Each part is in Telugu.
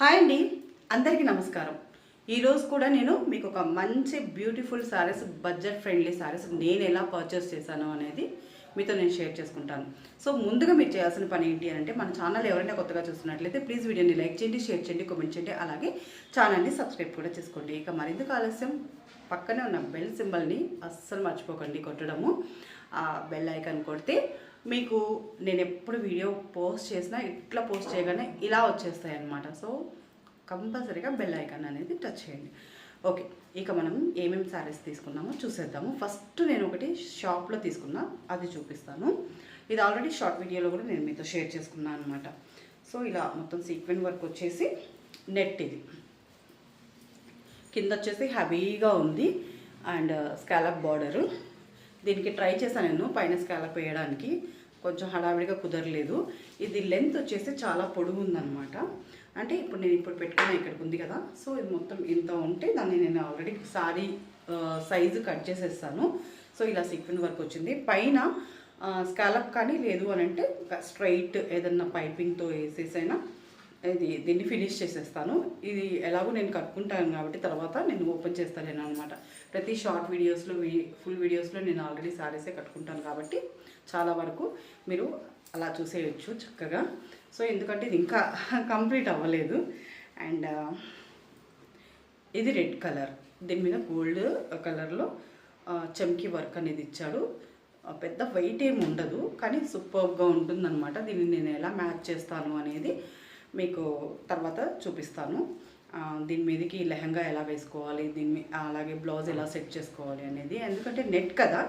హాయ్ అండి. అందరికీ నమస్కారం. ఈరోజు కూడా నేను మీకు ఒక మంచి beautiful sarees budget friendly sarees నేను ఎలా పర్చేస్ చేశాను అనేది మీతో నేను షేర్ చేసుకుంటాను. సో ముందుగా మీరు చేయాల్సిన పని ఏంటి అని అంటే మన ఛానల్ ఎవరైనా కొత్తగా చూస్తున్నట్లయితే ప్లీజ్ వీడియోని లైక్ చేయండి షేర్ చేయండి కామెంట్ చేయండి. అలాగే ఛానల్ని సబ్స్క్రైబ్ కూడా చేసుకోండి. ఇక మరెందుకు ఆలస్యం పక్కనే ఉన్న బెల్ సింబల్ని అస్సలు మర్చిపోకండి కొట్టడము. ఆ బెల్ ఐకాన్ కొడితే మీకు నేను ఎప్పుడు వీడియో పోస్ట్ చేసినా ఇట్లా పోస్ట్ చేయగానే ఇలా వచ్చేస్తాయి అన్నమాట సో కంపల్సరీగా బెల్ ఐకాన్ అనేది టచ్ చేయండి. ఓకే ఇక మనం ఏమేమి శారీస్ తీసుకున్నామో చూసేద్దాము. ఫస్ట్ నేను ఒకటి షాప్లో తీసుకున్నా అది చూపిస్తాను. ఇది ఆల్రెడీ షార్ట్ వీడియోలో కూడా నేను మీతో షేర్ చేసుకున్నాను అనమాట సో ఇలా మొత్తం సీక్వెంట్ వర్క్ వచ్చేసి నెట్ ఇది. కింద వచ్చేసి హెవీగా ఉంది. అండ్ స్కాలప్ బార్డరు దీనికి ట్రై చేశాను నేను పైన స్కాలప్ వేయడానికి. కొంచెం హడావిడిగా కుదరలేదు. ఇది లెంత్ వచ్చేసి చాలా పొడుగు ఉందన్నమాట. అంటే ఇప్పుడు నేను ఇప్పుడు పెట్టుకున్న ఇక్కడికి ఉంది కదా. సో ఇది మొత్తం ఇంత ఉంటే దాన్ని నేను ఆల్రెడీ సారీ సైజు కట్ చేసేస్తాను. సో ఇలా సీక్వెన్ వర్క్ వచ్చింది. పైన స్కాలప్ కానీ లేదు అని అంటే స్ట్రైట్ ఏదన్నా పైపింగ్తో వేసేసైనా ఇది దీన్ని ఫినిష్ చేసేస్తాను. ఇది ఎలాగో నేను కట్టుకుంటాను కాబట్టి తర్వాత నేను ఓపెన్ చేస్తాను అనమాట ప్రతి షార్ట్ వీడియోస్లో ఫుల్ వీడియోస్లో నేను ఆల్రెడీ శారీసే కట్టుకుంటాను కాబట్టి చాలా వరకు మీరు అలా చూసేయచ్చు చక్కగా. సో ఎందుకంటే ఇది ఇంకా కంప్లీట్ అవ్వలేదు. అండ్ uh, ఇది రెడ్ కలర్ దీని మీద గోల్డ్ కలర్లో చమ్కీ వర్క్ అనేది ఇచ్చాడు. పెద్ద వెయిట్ ఏమి ఉండదు కానీ సూపర్గా ఉంటుందన్నమాట. దీన్ని నేను ఎలా మ్యాచ్ చేస్తాను అనేది మీకు తర్వాత చూపిస్తాను. దీని మీదకి లెహంగా ఎలా వేసుకోవాలి దీని అలాగే బ్లౌజ్ ఎలా సెట్ చేసుకోవాలి అనేది ఎందుకంటే నెట్ కదా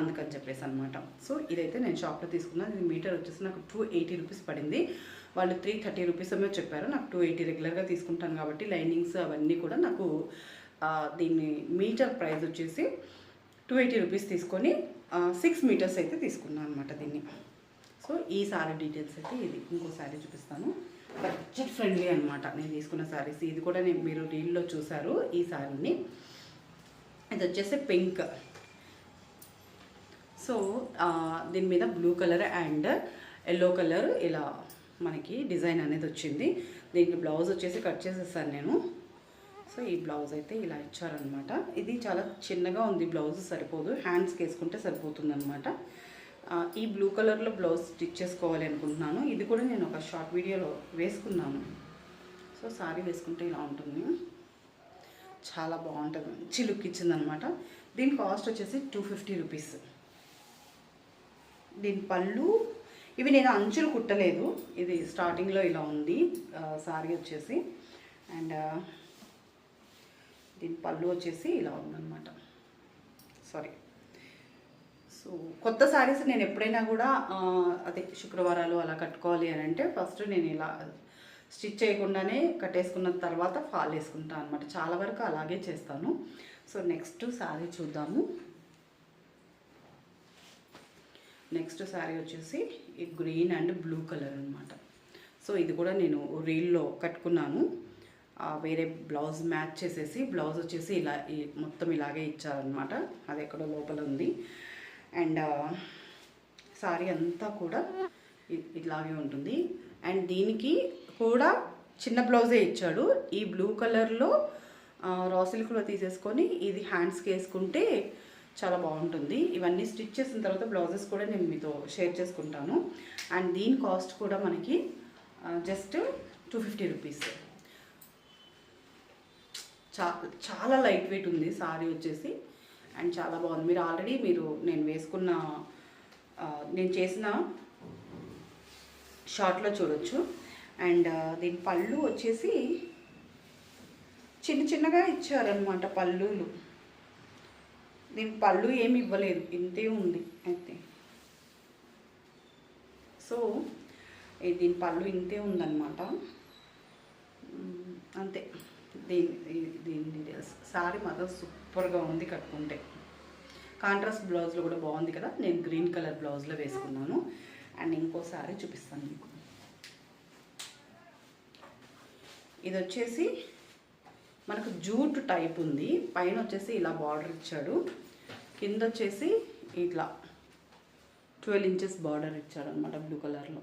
అందుకని చెప్పేసి అనమాట సో ఇదైతే నేను షాప్లో తీసుకున్నాను. ఇది మీటర్ వచ్చేసి నాకు టూ ఎయిటీ రూపీస్ పడింది. వాళ్ళు త్రీ థర్టీ రూపీస్ ఏమో చెప్పారు. నాకు టూ ఎయిటీ రెగ్యులర్గా తీసుకుంటాను కాబట్టి లైనింగ్స్ అవన్నీ కూడా నాకు దీన్ని మీటర్ ప్రైస్ వచ్చేసి టూ ఎయిటీ రూపీస్ తీసుకొని సిక్స్ మీటర్స్ అయితే తీసుకున్నాను అనమాట దీన్ని. సో ఈ సారీ డీటెయిల్స్ అయితే ఇది. ఇంకో సారీ చూపిస్తాను. బడ్జెట్ ఫ్రెండ్లీ అనమాట నేను తీసుకున్న శారీస్ ఇది కూడా నేను మీరు రీల్లో చూసారు ఈ శారీని ఇది వచ్చేసి పింక్. సో దీని మీద blue colour and yellow colour ఇలా మనకి డిజైన్ అనేది వచ్చింది. దీనికి బ్లౌజ్ వచ్చేసి కట్ చేసేసాను నేను. సో ఈ బ్లౌజ్ అయితే ఇలా ఇచ్చారనమాట ఇది చాలా చిన్నగా ఉంది బ్లౌజ్ సరిపోదు. హ్యాండ్స్కి వేసుకుంటే సరిపోతుంది అనమాట ఈ బ్లూ కలర్లో బ్లౌజ్ స్టిచ్ చేసుకోవాలి అనుకుంటున్నాను. ఇది కూడా నేను ఒక షార్ట్ వీడియోలో వేసుకున్నాను. సో సారీ వేసుకుంటే ఇలా ఉంటుంది. చాలా బాగుంటుంది. మంచి లుక్ ఇచ్చిందనమాట. దీని కాస్ట్ వచ్చేసి టూ ఫిఫ్టీ రూపీస్ దీని పళ్ళు ఇవి నేను అంచులు కుట్టలేదు. ఇది స్టార్టింగ్లో ఇలా ఉంది. సారీ వచ్చేసి. అండ్ దీని పళ్ళు వచ్చేసి ఇలా ఉందన్నమాట సారీ సో కొత్త శారీస్ నేను ఎప్పుడైనా కూడా అదే శుక్రవారాలు అలా కట్టుకోవాలి అని అంటే ఫస్ట్ నేను ఇలా స్టిచ్ చేయకుండానే కట్టేసుకున్న తర్వాత ఫాల్ వేసుకుంటాను అనమాట చాలా వరకు అలాగే చేస్తాను. సో నెక్స్ట్ శారీ చూద్దాము. నెక్స్ట్ శారీ వచ్చేసి ఈ గ్రీన్ అండ్ బ్లూ కలర్ అనమాట సో ఇది కూడా నేను రీల్లో కట్టుకున్నాను. వేరే బ్లౌజ్ మ్యాచ్ చేసేసి బ్లౌజ్ వచ్చేసి ఇలా మొత్తం ఇలాగే ఇచ్చారనమాట అది ఎక్కడో లోపల ఉంది. అండ్ సారీ అంతా కూడా ఇ- ఇలాగే ఉంటుంది. అండ్ దీనికి కూడా చిన్న బ్లౌజే ఇచ్చాడు. ఈ బ్లూ కలర్లో రా సిల్క్లో తీసేసుకొని ఇది హ్యాండ్స్కి వేసుకుంటే చాలా బాగుంటుంది. ఇవన్నీ స్టిచ్ చేసిన తర్వాత బ్లౌజెస్ కూడా నేను మీతో షేర్ చేసుకుంటాను. అండ్ దీని కాస్ట్ కూడా మనకి జస్ట్ టూ ఫిఫ్టీ రూపీస్. చా చాలా లైట్ వెయిట్ ఉంది సారీ వచ్చేసి. అండ్ చాలా బాగుంది. మీరు ఆల్రెడీ మీరు నేను వేసుకున్న నేను చేసిన షార్ట్లో చూడొచ్చు. అండ్ దీని పళ్ళు వచ్చేసి చిన్న చిన్నగా ఇచ్చారనమాట పళ్ళులు. దీని పళ్ళు ఏమి ఇవ్వలేదు. ఇంతే ఉంది అయితే. సో దీని పళ్ళు ఇంతే ఉందన్నమాట. అంతే. దీని దీని డీటెయిల్స్ శారీ మాత్రం సూపర్గా ఉంది కట్టుకుంటే. కాంట్రాస్ట్ బ్లౌజ్లో కూడా బాగుంది కదా? నేను గ్రీన్ కలర్ బ్లౌజ్లో వేసుకున్నాను. అండ్ ఇంకో సారీ చూపిస్తాను మీకు. ఇది వచ్చేసి మనకు జూట్ టైప్ ఉంది. పైన వచ్చేసి ఇలా బార్డర్ ఇచ్చాడు. కింద వచ్చేసి ఇట్లా ట్వెల్వ్ ఇంచెస్ బార్డర్ ఇచ్చాడు అనమాట బ్లూ కలర్లో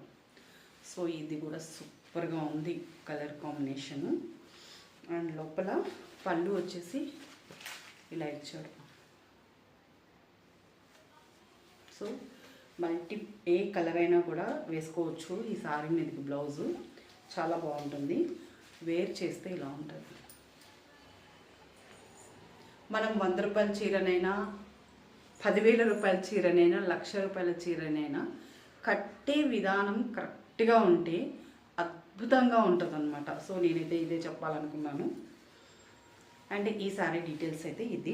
సో ఇది కూడా సూపర్గా ఉంది కలర్ కాంబినేషను అండ్ లోపల పళ్ళు వచ్చేసి ఇలా ఇచ్చాడు. సో మల్టీ ఏ కలర్ అయినా కూడా వేసుకోవచ్చు. ఈ సారీ మీదకి బ్లౌజు చాలా బాగుంటుంది. వేర్ చేస్తే ఇలా ఉంటుంది. మనం వంద రూపాయల చీరనైనా పదివేల రూపాయల చీరనైనా లక్ష రూపాయల చీరనైనా కట్టే విధానం కరెక్ట్గా ఉంటే అద్భుతంగా ఉంటుంది అనమాట సో నేనైతే ఇదే చెప్పాలనుకున్నాను. అండ్ ఈ సారీ డీటెయిల్స్ అయితే ఇది.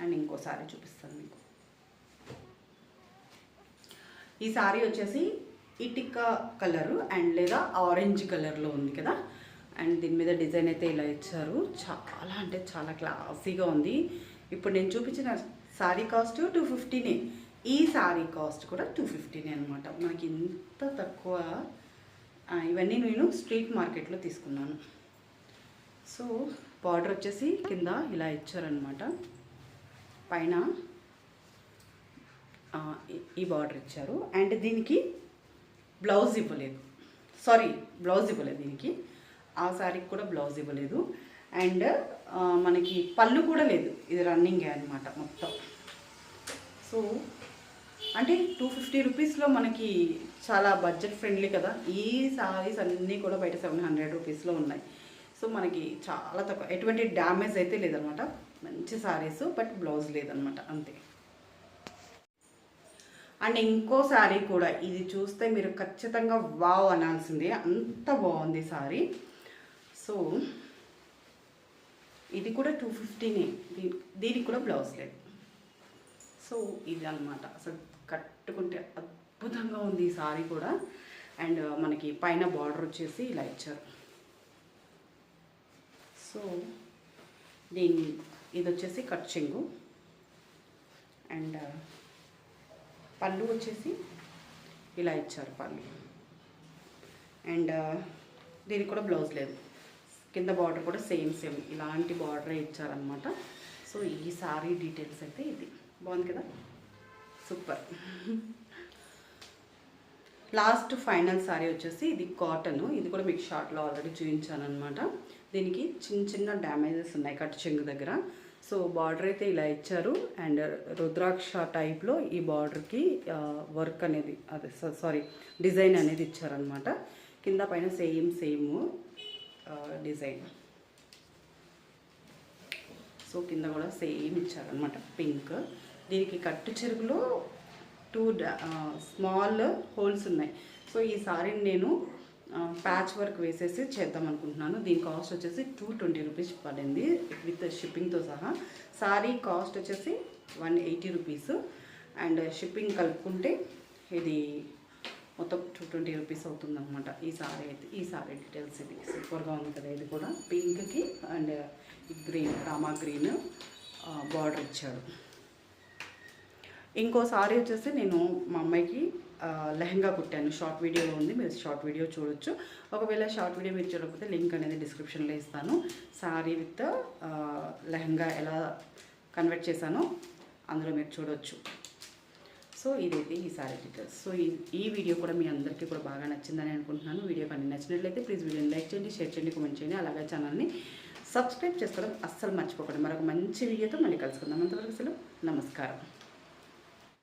అండ్ ఇంకో సారీ చూపిస్తాను మీకు. ఈ సారీ వచ్చేసి ఇటికా కలరు అండ్ లేదా ఆరెంజ్ కలర్లో ఉంది కదా. అండ్ దీని మీద డిజైన్ అయితే ఇలా ఇచ్చారు. చాలా అంటే చాలా క్లాసీగా ఉంది. ఇప్పుడు నేను చూపించిన శారీ కాస్ట్ టూ ఫిఫ్టీనే. ఈ శారీ కాస్ట్ కూడా టూ ఫిఫ్టీనే అనమాట మనకి ఇంత తక్కువ ఇవన్నీ నేను స్ట్రీట్ మార్కెట్లో తీసుకున్నాను. సో బార్డర్ వచ్చేసి కింద ఇలా ఇచ్చారనమాట పైన ఈ- బార్డర్ ఇచ్చారు. అండ్ దీనికి బ్లౌజ్ ఇవ్వలేదు. సారీ బ్లౌజ్ ఇవ్వలేదు దీనికి. ఆ శారీకి కూడా బ్లౌజ్ ఇవ్వలేదు. అండ్ మనకి పళ్ళు కూడా లేదు. ఇది రన్నింగే అనమాట మొత్తం. సో అంటే టూ ఫిఫ్టీ రూపీస్లో మనకి చాలా బడ్జెట్ ఫ్రెండ్లీ కదా. ఈ సారీస్ అన్నీ కూడా బయట సెవెన్ హండ్రెడ్ రూపీస్లో ఉన్నాయి. సో మనకి చాలా తక్కువ. ఎటువంటి డ్యామేజ్ అయితే లేదనమాట. మంచి సారీస్ బట్ బ్లౌజ్ లేదనమాట. అంతే. అండ్ ఇంకో శారీ కూడా. ఇది చూస్తే మీరు ఖచ్చితంగా వావ్ అనాల్సిందే. అంత బాగుంది సారీ సో ఇది కూడా టూ ఫిఫ్టీనే దీనికి కూడా బ్లౌజ్ లేదు. సో ఇది అనమాట అసలు కట్టుకుంటే అద్భుతంగా ఉంది ఈ సారీ కూడా. అండ్ uh, మనకి పైన బార్డర్ వచ్చేసి ఇలా ఇచ్చారు. సో దీని ఇది వచ్చేసి కచ్చింగు అండ్ uh, పళ్ళు వచ్చేసి ఇలా ఇచ్చారు పళ్ళు. అండ్ uh, దీనికి కూడా బ్లౌజ్ లేదు. కింద బార్డర్ కూడా సేమ్ సేమ్ ఇలాంటి బార్డరే ఇచ్చారనమాట సో ఈ సారీ డీటెయిల్స్ అయితే ఇది. బాగుంది కదా? సూపర్. లాస్ట్ ఫైనల్ సారీ వచ్చేసి ఇది కాటన్. ఇది కూడా మీకు షార్ట్లో ఆల్రెడీ చూపించాను అనమాట దీనికి చిన్న చిన్న డ్యామేజెస్ ఉన్నాయి కట్ చెంగు దగ్గర. సో బార్డర్ అయితే ఇలా ఇచ్చారు. అండ్ రుద్రాక్ష టైప్లో ఈ బార్డర్కి వర్క్ అనేది అదే సారీ డిజైన్ అనేది ఇచ్చారనమాట కింద పైన సేమ్ సేమ్ డిజైన్. సో కింద కూడా సేమ్ ఇచ్చారనమాట పింక్. దీనికి కట్టు చెరుకులో టూ స్మాల్ హోల్స్ ఉన్నాయి. సో ఈ సారీని నేను ప్యాచ్ వర్క్ వేసేసి చేద్దాం అనుకుంటున్నాను. దీని కాస్ట్ వచ్చేసి టూ ట్వంటీ రూపీస్ పడింది విత్ షిప్పింగ్తో సహా. సారీ కాస్ట్ వచ్చేసి one eighty rupees. And shipping కలుపుకుంటే ఇది మొత్తం టూ ట్వంటీ రూపీస్ అవుతుంది అనమాట ఈ సారీ అయితే ఈ సారీ డీటెయిల్స్ ఇది. సూపర్గా ఉంది కదా ఇది కూడా. పింక్కి and green Rama green border ఇచ్చాడు ఇంకో సారీ వచ్చేసి నేను మా అమ్మాయికి లెహంగా కుట్టాను. షార్ట్ వీడియోలో ఉంది. మీరు షార్ట్ వీడియో చూడొచ్చు. ఒకవేళ షార్ట్ వీడియో మీరు చూడకపోతే లింక్ అనేది డిస్క్రిప్షన్లో ఇస్తాను. సారీ విత్ లెహంగా ఎలా కన్వర్ట్ చేశానో అందులో మీరు చూడొచ్చు. సో ఇదైతే ఈ సారీ డీటెయిల్స్. సో ఈ ఈ వీడియో కూడా మీ అందరికీ కూడా బాగా నచ్చిందని అనుకుంటున్నాను. వీడియో కానీ నచ్చినట్లయితే ప్లీజ్ వీడియోని లైక్ చేయండి షేర్ చేయండి కామెంట్ చేయండి. అలాగే ఛానల్ని సబ్స్క్రైబ్ చేసుకోవడం అస్సలు మర్చిపోకండి. మరొక మంచి వీడియోతో మళ్ళీ కలుసుకుందాం. అంతవరకు అసలు నమస్కారం.